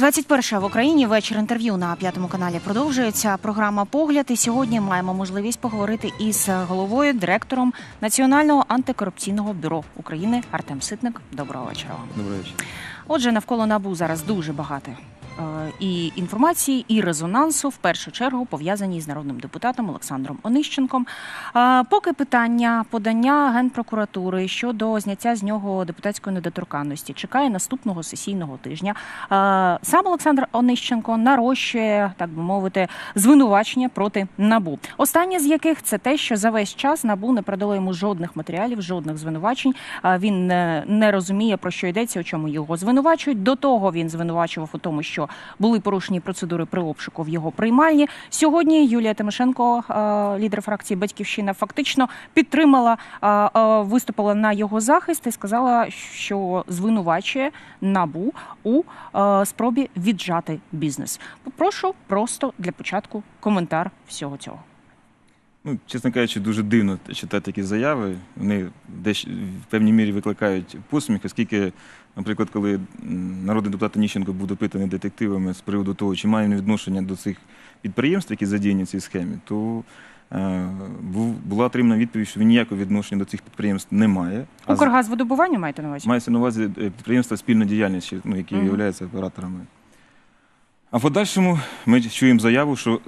21 в Україні вечір інтерв'ю на п'ятому каналі продовжується. Програма Погляд. І сьогодні маємо можливість поговорити із головою, директором Національного антикорупційного бюро України Артем Ситник. Доброго вечора. Доброго вечора. Отже, навколо набу зараз дуже багато і інформації, і резонансу в першу чергу пов'язані з народним депутатом Олександром Онищенком. Е, Поки питання подання генпрокуратури щодо зняття з нього депутатської недоторканності чекає наступного сесійного тижня. Е, Сам Олександр Онищенко нарощує, так би мовити, звинувачення проти набу. Останнє з яких це те, що за весь час набу не передало йому жодних матеріалів, жодних звинувачень. Він не розуміє про що йдеться, у чому його звинувачують. До того він звинувачував у тому, що були порушені процедури при обшуку в його приймальні. Сьогодні Юлія Тимошенко, е, лідер фракції Батьківщина, фактично підтримала, е, е, виступила на його захист і сказала, що звинувачує набу у спробі віджати бізнес. Попрошу просто для початку коментар всього цього. Ну, чесно кажучи, дуже дивно читати такі заяви. Вони десь в певній мірі викликають посміх, оскільки, наприклад, коли народний депутат Ніщенко був допитаний детективами з приводу того, чи має він відношення до цих підприємств, які задіяні в цій схемі, то е, була отримана відповідь, що він ніякого відношення до цих підприємств не має. Укргазвидобування маєте на увазі? Мається на увазі е, підприємства спільної діяльності, ну, які Мгм. являються операторами. А в подальшому ми чуємо заяву, що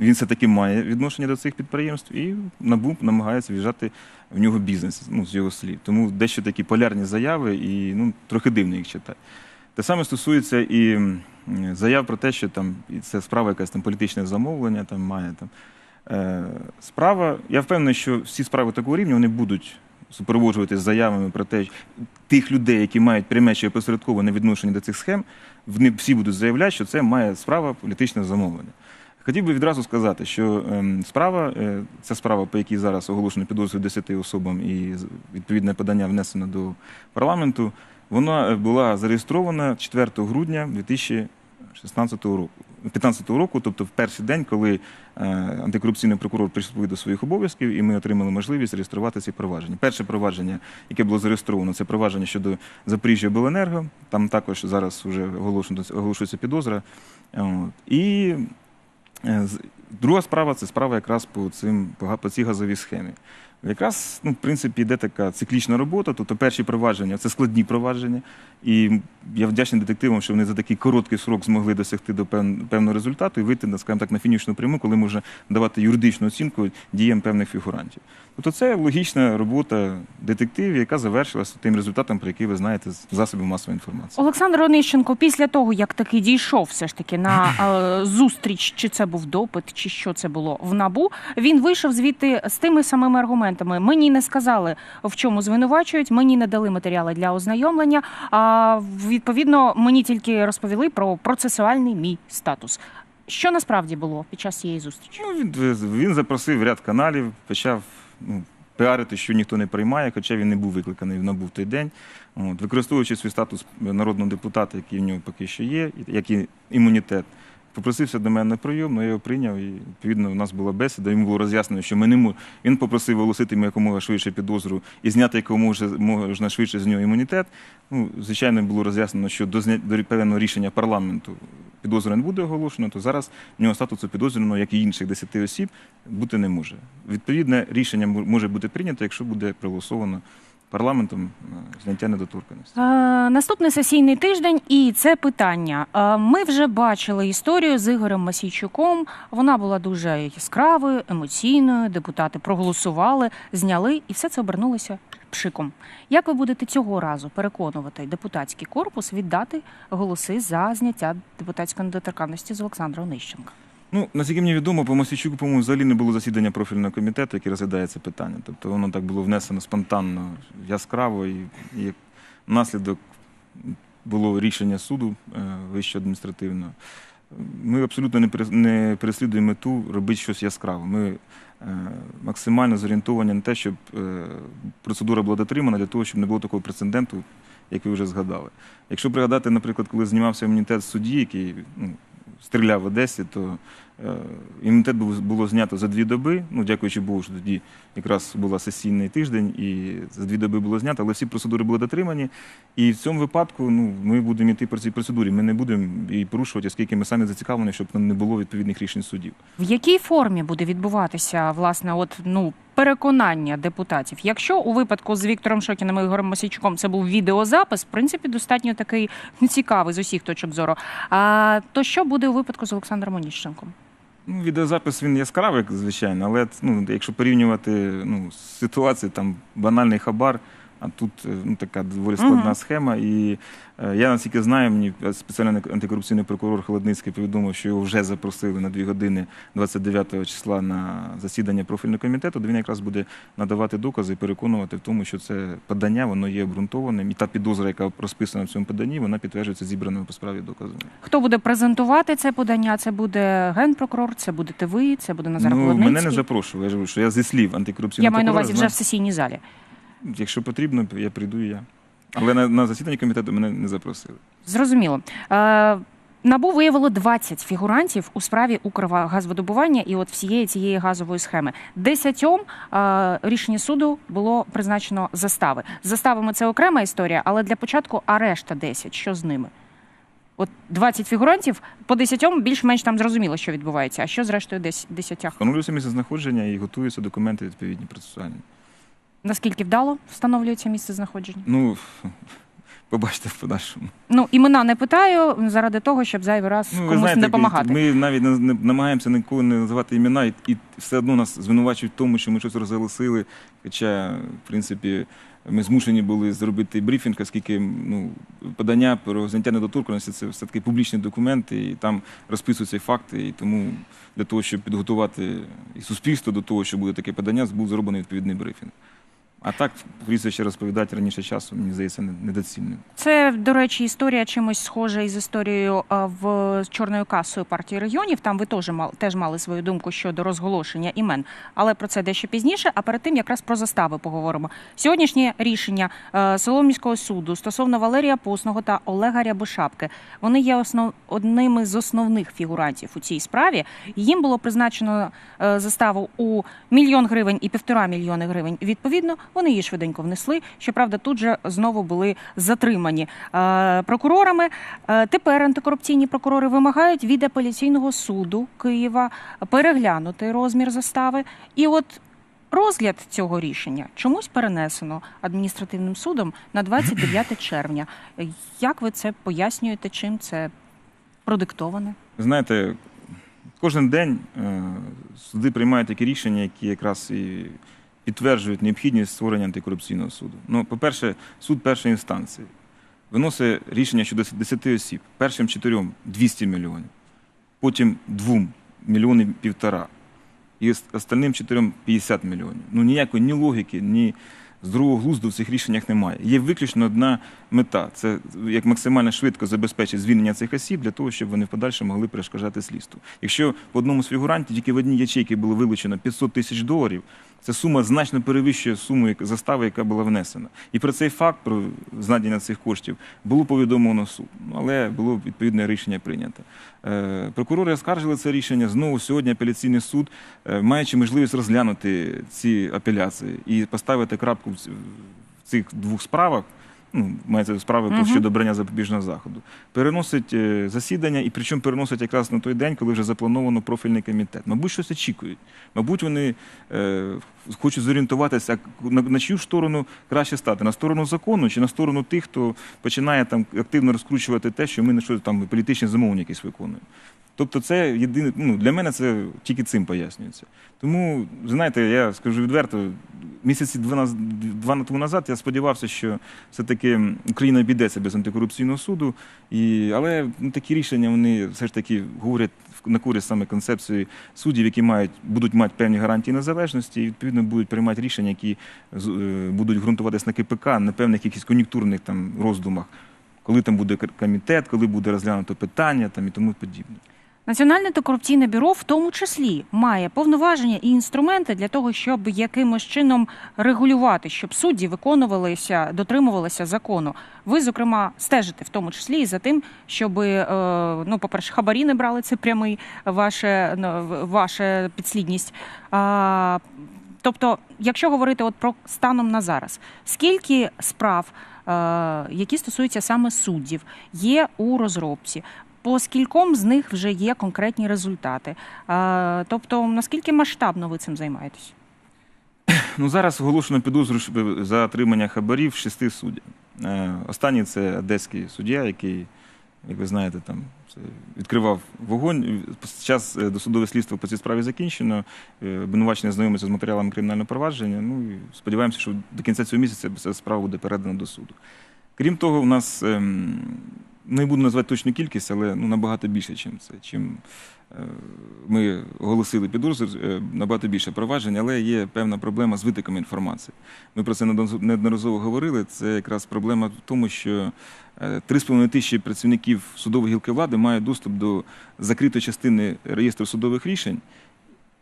він все-таки має відношення до цих підприємств, і НАБУ намагається в'їжджати в нього бізнес ну, з його слів. Тому дещо такі полярні заяви, і ну, трохи дивно їх читати. Те саме стосується і заяв про те, що там і це справа якась там політичне замовлення, там має там. Е, справа, я впевнений, що всі справи такого рівня вони будуть супроводжуватися заявами про те, тих людей, які мають пряме чи опосередковане відношення до цих схем, вони всі будуть заявляти, що це має справа політичне замовлення. Хотів би відразу сказати, що ем, справа, е, ця справа, по якій зараз оголошено підозру 10 особам і відповідне подання внесено до парламенту, вона була зареєстрована 4 грудня 2016 року. 15 року, тобто в перший день, коли е, антикорупційний прокурор приступив до своїх обов'язків, і ми отримали можливість реєструвати ці провадження. Перше провадження, яке було зареєстровано, це провадження щодо Запоріжжя Беленерго. Там також зараз вже оголошується підозра. І е, друга справа це справа якраз по цим по цій газовій схемі. Якраз, ну, в принципі, йде така циклічна робота. Тобто перші провадження це складні провадження. І я вдячний детективам, що вони за такий короткий срок змогли досягти до пев- певного результату і вийти, скажімо так, на фінішну пряму, коли можна давати юридичну оцінку діям певних фігурантів. Тобто це логічна робота детективів, яка завершилася тим результатом, про який ви знаєте з засобів масової інформації. Олександр Онищенко, після того, як таки дійшов все ж таки на е, зустріч, чи це був допит, чи що це було в набу, він вийшов звідти з тими самими аргументами. Мені не сказали, в чому звинувачують, мені не дали матеріали для ознайомлення. А відповідно, мені тільки розповіли про процесуальний мій статус. Що насправді було під час цієї зустрічі? Ну, він, він запросив ряд каналів, почав ну, піарити, що ніхто не приймає, хоча він не був викликаний в НАБУ той день. От, використовуючи свій статус народного депутата, який в нього поки що є, як і імунітет, попросився до мене на прийом, ну, я його прийняв, і відповідно у нас була бесіда. Йому було роз'яснено, що ми не можемо. Він попросив оголосити йому якомога швидше підозру і зняти якомога швидше з нього імунітет. Ну, звичайно, було роз'яснено, що до, до певного рішення парламенту підозра не буде оголошено, то зараз в нього статусу підозрюваного, як і інших 10 осіб, бути не може. Відповідне рішення може бути прийнято, якщо буде проголосовано парламентом е, зняття недоторканості. Наступний сесійний тиждень, і це питання. Ми вже бачили історію з Ігорем Масійчуком. Вона була дуже яскравою, емоційною. Депутати проголосували, зняли, і все це обернулося пшиком. Як ви будете цього разу переконувати депутатський корпус віддати голоси за зняття депутатської недоторканності з Олександра Онищенка? Ну, наскільки мені відомо, по Масічуку, по-моєму, взагалі не було засідання профільного комітету, який розглядає це питання. Тобто воно так було внесено спонтанно, яскраво, і, і як наслідок було рішення суду е, вищого адміністративного. Ми абсолютно не, не переслідуємо мету робити щось яскраве. Ми е, максимально зорієнтовані на те, щоб е, процедура була дотримана для того, щоб не було такого прецеденту, як ви вже згадали. Якщо пригадати, наприклад, коли знімався імунітет судді, який ну, стріляв в Одесі, то Е, Імунітет було знято за дві доби. Ну, дякуючи Богу, що тоді якраз була сесійний тиждень, і за дві доби було знято, але всі процедури були дотримані. І в цьому випадку ну, ми будемо йти по цій процедурі. Ми не будемо її порушувати, оскільки ми самі зацікавлені, щоб не було відповідних рішень судів. В якій формі буде відбуватися власне, от ну переконання депутатів? Якщо у випадку з Віктором Шокіним і Ігорем Мосійчуком це був відеозапис, в принципі, достатньо такий цікавий з усіх точок зору. А то що буде у випадку з Олександром Оніщенком? Ну, відеозапис він яскравий, звичайно, але ну, якщо порівнювати ну, ситуацію, там банальний хабар, а тут е, ну, така доволі складна Мгм. схема. І е, я наскільки знаю, мені спеціальний антикорупційний прокурор Холодницький повідомив, що його вже запросили на дві години 29 числа на засідання профільного комітету, де він якраз буде надавати докази і переконувати в тому, що це подання воно є обґрунтованим, і та підозра, яка розписана в цьому поданні, вона підтверджується зібраними по справі доказами. Хто буде презентувати це подання? Це буде генпрокурор, це будете ви, це буде Назар ну, Холодницький? мене не запрошували. Я ж говорю, що я зі слів антикорупційного Я маю на увазі вже в сесійній залі. Якщо потрібно, я прийду і я. Але на, на засідання комітету мене не запросили. Зрозуміло. Е, Набу виявило 20 фігурантів у справі Укргазвидобування і от всієї цієї газової схеми. Десятьом е, рішення суду було призначено застави. З заставами це окрема історія, але для початку а решта 10. Що з ними? От 20 фігурантів по 10 більш-менш там зрозуміло, що відбувається. А що з рештою десь 10? Встановлюється місце знаходження і готуються документи відповідні процесуальні. Наскільки вдало встановлюється місце знаходження? Ну, побачите в подальшому. Ну імена не питаю заради того, щоб зайвий раз Ну, комусь не допомагати. Ми навіть не, не намагаємося ніколи не називати імена, і, і все одно нас звинувачують в тому, що ми щось розголосили. Хоча, в принципі, ми змушені були зробити брифінг, оскільки ну, подання про зняття недоторканості це все-таки публічні документи, і там розписуються факти. І тому для того, щоб підготувати і суспільство до того, що буде таке подання, був зроблений відповідний брифінг. А так, прізвище розповідати раніше часу, мені здається, недоцільним. Це, до речі, історія чимось схожа із історією в з чорною касою партії регіонів. Там ви теж мали теж мали свою думку щодо розголошення імен, але про це дещо пізніше. А перед тим якраз про застави поговоримо. Сьогоднішнє рішення е, Солом'янського суду стосовно Валерія Посного та Олега Рябошапки. Вони є основ одними з основних фігурантів у цій справі. Їм було призначено е, заставу у мільйон гривень і півтора мільйони гривень. Відповідно, вони її швиденько внесли. Щоправда, тут же знову були затримані е, прокурорами. Е, Тепер антикорупційні прокурори вимагають від апеляційного суду Києва переглянути розмір застави. І от розгляд цього рішення чомусь перенесено адміністративним судом на 29 червня. Як ви це пояснюєте? Чим це продиктоване? Знаєте, кожен день е, суди приймають такі рішення, які якраз і підтверджують необхідність створення антикорупційного суду. Ну, по-перше, суд першої інстанції виносить рішення щодо 10 осіб. Першим чотирьом 200 мільйонів, потім двом мільйони півтора. І ос- остальним чотирьом 50 мільйонів. Ну ніякої ні логіки, ні здорового глузду в цих рішеннях немає. Є виключно одна мета це як максимально швидко забезпечити звільнення цих осіб для того, щоб вони в подальшому могли перешкоджати слідству. Якщо в одному з фігурантів тільки в одній ячейці було вилучено 500 тисяч доларів, ця сума значно перевищує суму застави, яка була внесена. І про цей факт, про знайдення цих коштів, було повідомлено суд. Ну, але було відповідне рішення прийнято. Е, Прокурори оскаржили це рішення. Знову сьогодні апеляційний суд, е, маючи можливість розглянути ці апеляції і поставити крапку в цих двох справах. Ну, мається справи Мгм. щодо обрання запобіжного заходу, переносить е, засідання, і причому переносить якраз на той день, коли вже заплановано профільний комітет. Мабуть, щось очікують. Мабуть, вони е, хочуть зорієнтуватися, на, на чию сторону краще стати: на сторону закону чи на сторону тих, хто починає там активно розкручувати те, що ми на що там політичні замовлення якісь виконуємо. Тобто, це єдине, ну для мене це тільки цим пояснюється. Тому, знаєте, я скажу відверто, місяці два, два тому назад я сподівався, що все-таки Україна обійдеться без антикорупційного суду. І, але ну, такі рішення вони все ж таки говорять на користь саме концепції суддів, які мають, будуть мати певні гарантії незалежності, і відповідно будуть приймати рішення, які е, будуть ґрунтуватись на КПК, на певних якихось кон'юнктурних там роздумах, коли там буде комітет, коли буде розглянуто питання там, і тому подібне. Національне антикорупційне бюро в тому числі має повноваження і інструменти для того, щоб якимось чином регулювати, щоб судді виконувалися, дотримувалися закону. Ви, зокрема, стежите в тому числі і за тим, щоб, е, ну, по-перше, хабарі не брали це прямий ваше, ну, ваша підслідність. Тобто, якщо говорити от про станом на зараз, скільки справ, е, які стосуються саме суддів, є у розробці? По скільком з них вже є конкретні результати? Тобто, наскільки масштабно ви цим займаєтесь? Ну, зараз оголошено підозру за отримання хабарів шести суддів. Е, Останній це одеський суддя, який, як ви знаєте, там відкривав вогонь. Час е, досудове слідство по цій справі закінчено. Е, Обвинувачений знайомиться з матеріалами кримінального провадження. Ну і сподіваємося, що до кінця цього місяця ця справа буде передана до суду. Крім того, у нас ем, не буду назвати точну кількість, але ну, набагато більше, ніж це. Чим е, ми оголосили підозру, е, набагато більше проваджень, але є певна проблема з витоком інформації. Ми про це неодноразово говорили. Це якраз проблема в тому, що е, 3,5 тисячі працівників судової гілки влади мають доступ до закритої частини реєстру судових рішень.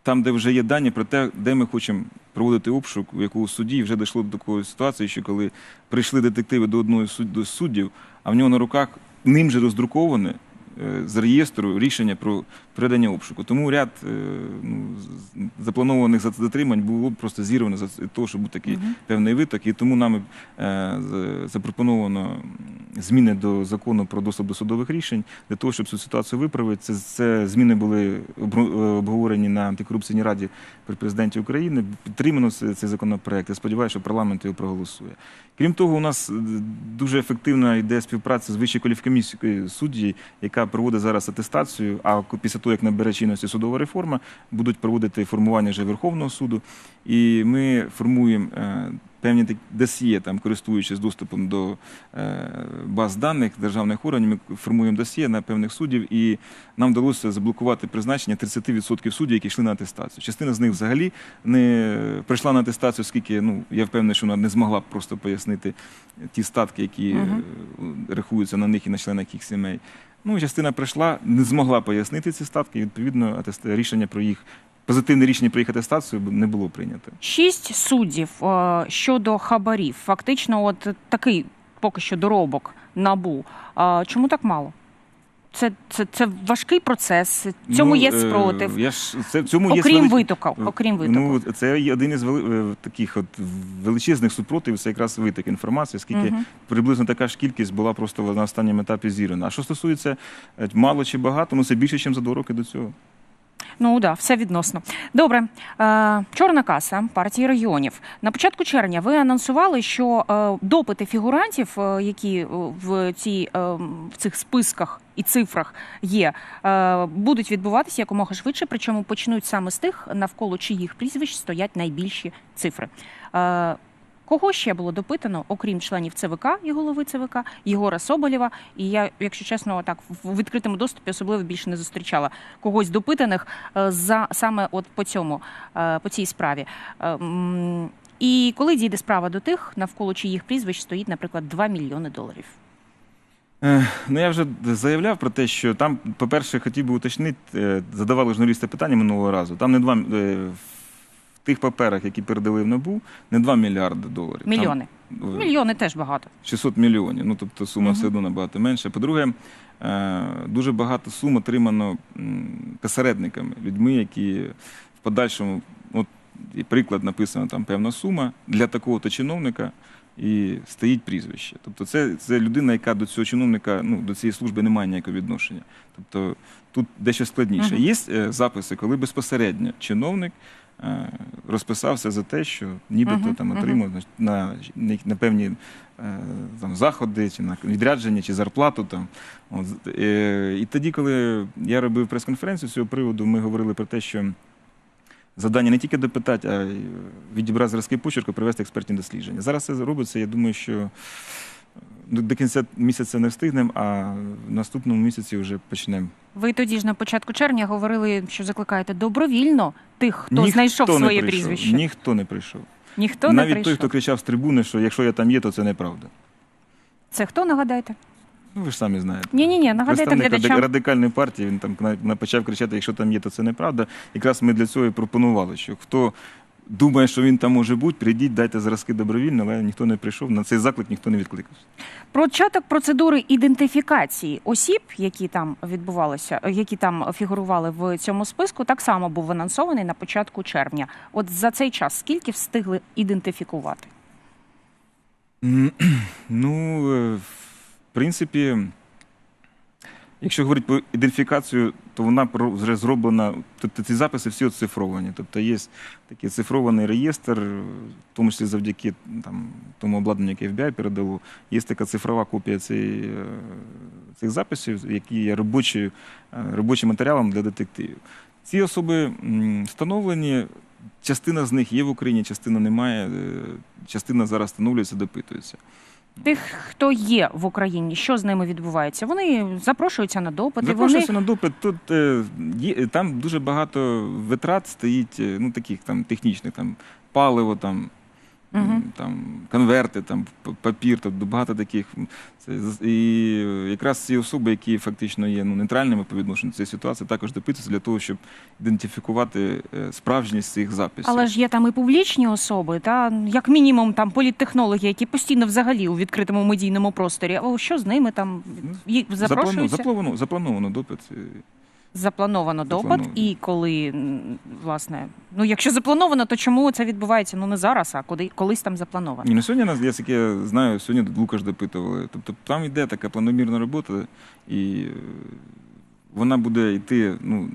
Там, де вже є дані про те, де ми хочемо проводити обшук, у якого судді вже дійшло до такої ситуації, що коли прийшли детективи до одного з суддів, а в нього на руках ним же роздруковане е, з реєстру рішення про передання обшуку. Тому ряд е, ну, запланованих за- затримань було б просто зірвано за того, щоб був такий Мгм. певний виток. І тому нами е, запропоновано зміни до закону про доступ до судових рішень для того, щоб цю ситуацію виправити. Це, це зміни були е, обговорені на антикорупційній раді при президенті України. Підтримано цей, законопроект. Я сподіваюся, що парламент його проголосує. Крім того, у нас дуже ефективна йде співпраця з Вищою кваліфкомісією судді, яка проводить зараз атестацію. А після того, як набере чинності судова реформа, будуть проводити формування вже Верховного суду. І ми формуємо е, певні досьє, там, користуючись доступом до е, баз даних державних органів, ми формуємо досьє на певних суддів, і нам вдалося заблокувати призначення 30% суддів, які йшли на атестацію. Частина з них взагалі не прийшла на атестацію, оскільки ну, я впевнений, що вона не змогла б просто пояснити ті статки, які е, рахуються на них і на членах їх сімей. Ну, частина прийшла, не змогла пояснити ці статки, і відповідно рішення про їх. Позитивне рішення про їх атестацію не було прийнято. Шість суддів е, щодо хабарів. Фактично, от такий поки що доробок набу. А чому так мало? Це, це, це важкий процес. Цьому Ну, є е, спротив. Я ж це цьому є Окрім велич- витоку. Окрім витоку. Ну це є один із вели... е, таких от величезних супротивів. Це якраз виток інформації, оскільки Мгм. приблизно така ж кількість була просто на останньому етапі зірена. А що стосується е, мало чи багато, ну це більше, ніж за два роки до цього. Ну да, все відносно. Добре, е, чорна каса партії регіонів. На початку червня ви анонсували, що е, допити фігурантів, е, які е, в цій е, в цих списках і цифрах є, е, будуть відбуватися якомога швидше. Причому почнуть саме з тих, навколо чиїх прізвищ стоять найбільші цифри. Е, Кого ще було допитано, окрім членів ЦВК і голови ЦВК, Єгора Соболєва. І я, якщо чесно, так в відкритому доступі особливо більше не зустрічала когось допитаних е, за саме от по цьому по цій справі. І коли дійде справа до тих, навколо чиїх прізвищ стоїть, наприклад, 2 мільйони доларів. Е, Ну я вже заявляв про те, що там, по-перше, хотів би уточнити, е, задавали журналісти питання минулого разу. Там не два е, в тих паперах, які передали в НАБУ, не 2 мільярди доларів. Мільйони. е, Мільйони теж багато. 600 мільйонів. Ну тобто сума Мгм. все одно набагато менше. По-друге, дуже багато сум отримано посередниками, людьми, які в подальшому, от і приклад написано там певна сума для такого-то чиновника. І стоїть прізвище. Тобто, це, це людина, яка до цього чиновника, ну до цієї служби не має ніякого відношення. Тобто тут дещо складніше. Є е, записи, коли безпосередньо чиновник е, розписався за те, що нібито Мгм, там мгм. отримав значить, на, на, на певні е, там, заходи, чи на відрядження, чи зарплату. Там. От, е, і тоді, коли я робив прес-конференцію з цього приводу, ми говорили про те, що завдання не тільки допитати, а й відібрати зразки почерку, провести експертні дослідження. Зараз це робиться. Я думаю, що е, до кінця місяця не встигнемо, а в наступному місяці вже почнемо. Ви тоді ж на початку червня говорили, що закликаєте добровільно тих, хто Ніхто знайшов не своє прийшов, прізвище. Ніхто не прийшов. Ніхто не Навіть прийшов. той, хто кричав з трибуни, що якщо я там є, то це неправда. Це хто нагадайте? Ну, ви ж самі знаєте. Ні, ні, ні, нагадайте Представник ради- глядачам. радикальної партії, він там на- на- почав кричати, якщо там є, то це неправда. Якраз ми для цього і пропонували, що хто думає, що він там може бути, прийдіть, дайте зразки добровільно, але ніхто не прийшов. На цей заклик ніхто не відкликався. Початок процедури ідентифікації осіб, які там відбувалися, які там фігурували в цьому списку, так само був анонсований на початку червня. От за цей час скільки встигли ідентифікувати? М, Ну, е, принципі, якщо говорити про ідентифікацію, то вона вже зроблена, тобто ці записи всі оцифровані. Тобто є такий цифрований реєстр, в тому числі завдяки там, тому обладнанню, яке FBI передало, є така цифрова копія цієї, е, цих записів, які є робочі, е, робочим матеріалом для детективів. Ці особи встановлені. Частина з них є в Україні, частина немає. е, Частина зараз встановлюється, допитується. Тих, хто є в Україні, що з ними відбувається? Вони запрошуються на допити. Вони на допит. Тут е, є, там дуже багато витрат стоїть, е, ну таких там технічних, там паливо, там, М, там конверти, там папір, тобто багато таких. Це, і е, якраз ці особи, які фактично є ну, нейтральними по відношенню до цієї ситуації, також допитуються для того, щоб ідентифікувати е, справжність цих записів. Але ж є там і публічні особи, та як мінімум там політтехнологи, які постійно взагалі у відкритому медійному просторі. О, що з ними там їх Заплану- запрошуються? заплановано, заплановано допит. Заплановано допит, Заплановано. і коли власне, ну якщо заплановано, то чому це відбувається? Ну не зараз, а коли колись там заплановано. Ні, ну сьогодні нас, я таке знаю, сьогодні Лукаш допитували. Тобто там йде така планомірна робота, і е, вона буде йти ну,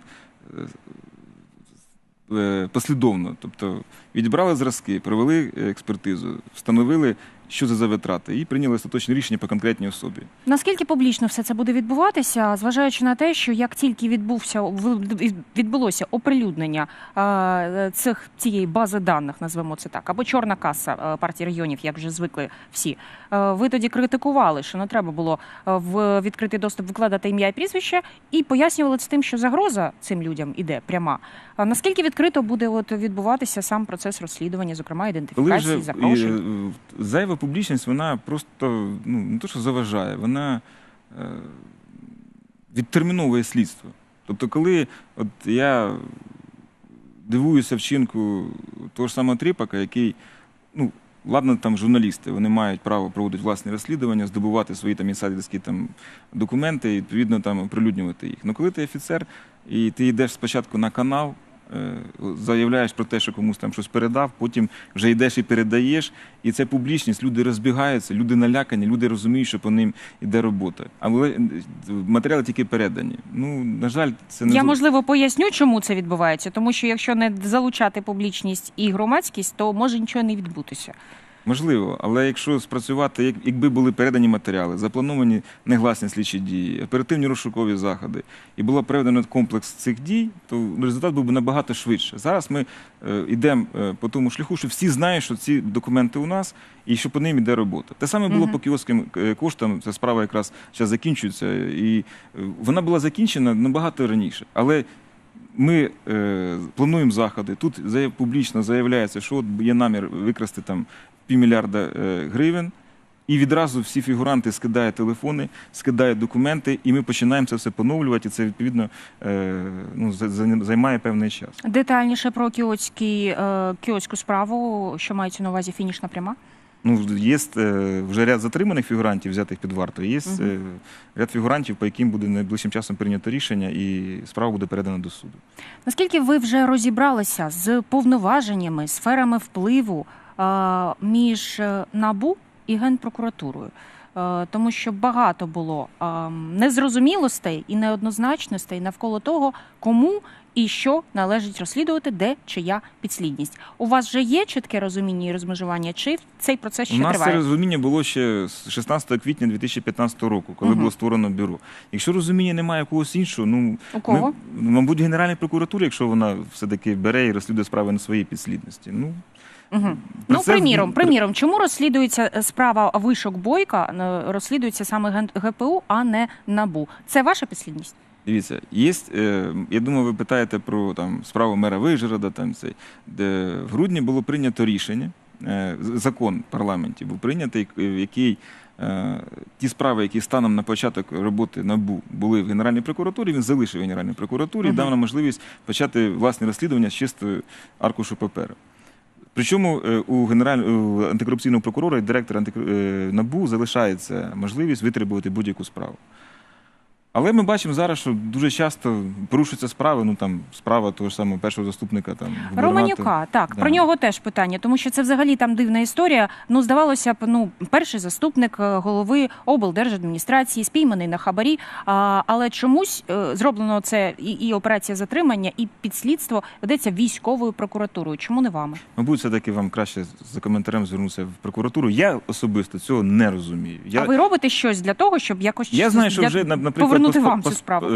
е, е, послідовно. Тобто відібрали зразки, провели експертизу, встановили, що це за витрати, і прийняли остаточне рішення по конкретній особі. Наскільки публічно все це буде відбуватися, зважаючи на те, що як тільки відбувся відбулося оприлюднення цих цієї бази даних, назвемо це так, або чорна каса е, партії регіонів, як вже звикли всі, е, ви тоді критикували, що не треба було е, в відкритий доступ викладати ім'я і прізвище, і пояснювали це тим, що загроза цим людям іде пряма. Наскільки відкрито буде от відбуватися сам процес розслідування, зокрема ідентифікації, запрошень? зайва публічність, вона просто ну, не то, що заважає, вона е, відтерміновує слідство. Тобто, коли от я дивуюся вчинку того ж самого Тріпака, який, ну, ладно, там журналісти, вони мають право проводити власні розслідування, здобувати свої там інсайдерські там документи і відповідно там оприлюднювати їх. Ну коли ти офіцер і ти йдеш спочатку на канал, заявляєш про те, що комусь там щось передав, потім вже йдеш і передаєш, і це публічність, люди розбігаються, люди налякані, люди розуміють, що по ним йде робота. Але е, матеріали тільки передані. Ну, на жаль, це не Я можливо поясню, чому це відбувається, тому що якщо не залучати публічність і громадськість, то може нічого не відбутися. Можливо, але якщо спрацювати, як, якби були передані матеріали, заплановані негласні слідчі дії, оперативні розшукові заходи, і було проведено комплекс цих дій, то результат був би набагато швидше. Зараз ми е, йдемо е, по тому шляху, що всі знають, що ці документи у нас і що по ним йде робота. Те саме було по кіоским е, коштам. Ця справа якраз зараз закінчується, і е, вона була закінчена набагато раніше. Але ми е, плануємо заходи. Тут заяв, публічно заявляється, що от є намір викрасти там півмільярда е, гривень. І відразу всі фігуранти скидають телефони, скидають документи, і ми починаємо це все поновлювати. І це відповідно е, ну, за- за- займає певний час. Детальніше про кіоцький, е, кіоцьку справу, що мається на увазі фінішна пряма. Ну, є вже ряд затриманих фігурантів, взятих під варту. Є е, ряд фігурантів, по яким буде найближчим часом прийнято рішення, і справа буде передана до суду. Наскільки ви вже розібралися з повноваженнями, сферами впливу між е, набу і генпрокуратурою? Е, Тому що багато було незрозумілостей і неоднозначностей навколо того, кому і що належить розслідувати, де чия підслідність. У вас вже є чітке розуміння і розмежування, чи цей процес ще У нас це розуміння було ще з 16 квітня 2015 року, коли Мгм. було створено бюро. Якщо розуміння немає когось іншого, ну У кого? Ми, мабуть, Генеральна прокуратура, якщо вона все-таки бере і розслідує справи на своїй підслідності. Ну, Угу. Ну, процес- приміром, приміром, чому розслідується е, справа вишок бойка, е, розслідується саме ГПУ, а не НАБУ? Це ваша підслідність? Дивіться, є, е, я думаю, ви питаєте про там, справу мера Вижгорода, там, цей, де в грудні було прийнято рішення, закон в парламенті був прийнятий, е, який ті справи, які станом на початок роботи НАБУ були в Генеральній прокуратурі, він залишив в Генеральній прокуратурі, Мгм. дав нам можливість почати власне розслідування з чистої аркушу паперу. Причому е, у генерального антикорупційного прокурора і директора е, НАБУ залишається можливість витребувати будь-яку справу. Але ми бачимо зараз, що дуже часто порушуються справи. Ну там справа того ж самого першого заступника там. Романюка, так Да. про нього теж питання, тому що це взагалі там дивна історія. Ну здавалося б, ну перший заступник е, голови облдержадміністрації, спійманий на хабарі. А, але чомусь е, зроблено це і, і операція затримання, і підслідство ведеться військовою прокуратурою. Чому не вами? Мабуть, все таки вам краще за коментарем звернутися в прокуратуру. Я особисто цього не розумію. Я, А ви робите щось для того, щоб якось я знаю, що для- вже на- наприклад, повернути вам цю справу? Е,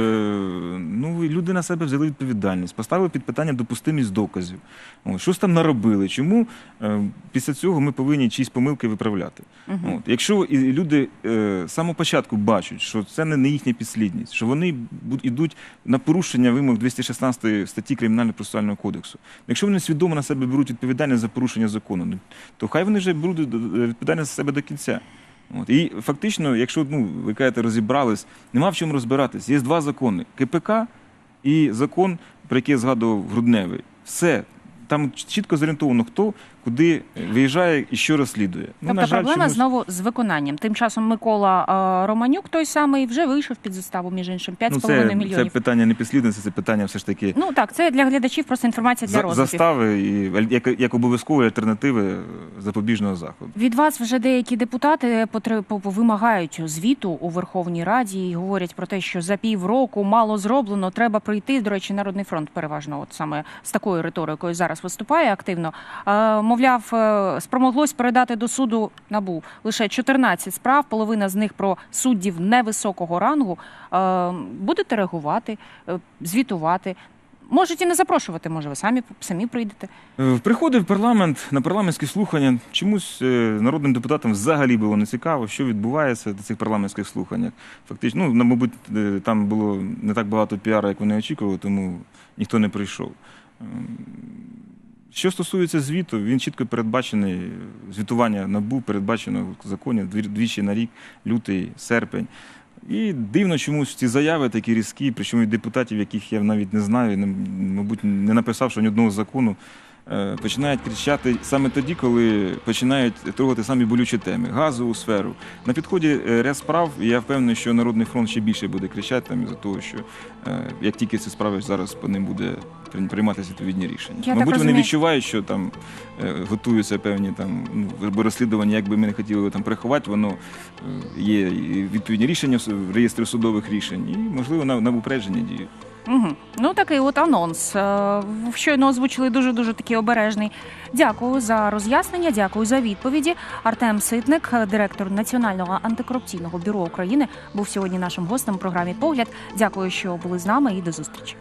ну люди на себе взяли відповідальність, поставили під питання допустимість доказів. О, щось там наробили. Чому е, після цього ми повинні чиїсь помилки виправляти? От. Якщо люди е, з самого початку бачать, що це не, не їхня підслідність, що вони ідуть на порушення вимог 216 статті Кримінально-процесуального кодексу. Якщо вони свідомо на себе беруть відповідальність за порушення закону, ну, то хай вони вже беруть відповідальність за себе до кінця. От. І фактично, якщо ну, ви кажете, розібрались, нема в чому розбиратись. Є два закони: КПК і закон, про який я згадував Грудневий. Все. Там чітко зорієнтовано, хто куди виїжджає і що розслідує. Ну, Тобто на жаль, проблема чомусь- знову з виконанням. Тим часом Микола е, Романюк, той самий, вже вийшов під заставу, між іншим, 5,5 ну, це, це питання не підслідності, це питання все ж таки Ну так, це для глядачів просто інформація для за- розвитку. застави і як, як обов'язкової альтернативи запобіжного заходу. Від вас вже деякі депутати потри- по- по- вимагають звіту у Верховній Раді і говорять про те, що за півроку мало зроблено, треба прийти. До речі, Народний фронт переважно, от саме з такою риторикою зараз виступає активно. Е, мовляв, е, спромоглось передати до суду набу лише 14 справ, половина з них про суддів невисокого рангу. Е, будете реагувати, е, звітувати. Можете не запрошувати, може, ви самі самі прийдете. Приходив парламент на парламентські слухання. Чомусь народним депутатам взагалі було не цікаво, що відбувається на цих парламентських слуханнях. Фактично, ну, мабуть, там було не так багато піару, як вони очікували, тому ніхто не прийшов. Що стосується звіту, він чітко передбачений. Звітування НАБУ передбачено в законі двічі на рік, лютий, серпень. І дивно чомусь ці заяви такі різкі, причому від депутатів, яких я навіть не знаю, мабуть, не написавши ні одного закону, починають кричати саме тоді, коли починають трогати самі болючі теми газову сферу. На підході е, ряд справ, і я впевнений, що Народний фронт ще більше буде кричати там із-за того, що е, як тільки ці справи зараз по ним буде прийм- прийматися відповідні рішення. Я Мабуть, вони відчувають, що там е, готуються певні там ну, розслідування, як би ми не хотіли його там приховати, воно е, є відповідні рішення в в реєстрі судових рішень, і можливо на, на упередження діють. Угу. Ну такий от анонс. Е, Щойно озвучили дуже дуже такий обережний. Дякую за роз'яснення. Дякую за відповіді. Артем Ситник, директор Національного антикорупційного бюро України, був сьогодні нашим гостем у програмі Погляд. Дякую, що були з нами і до зустрічі.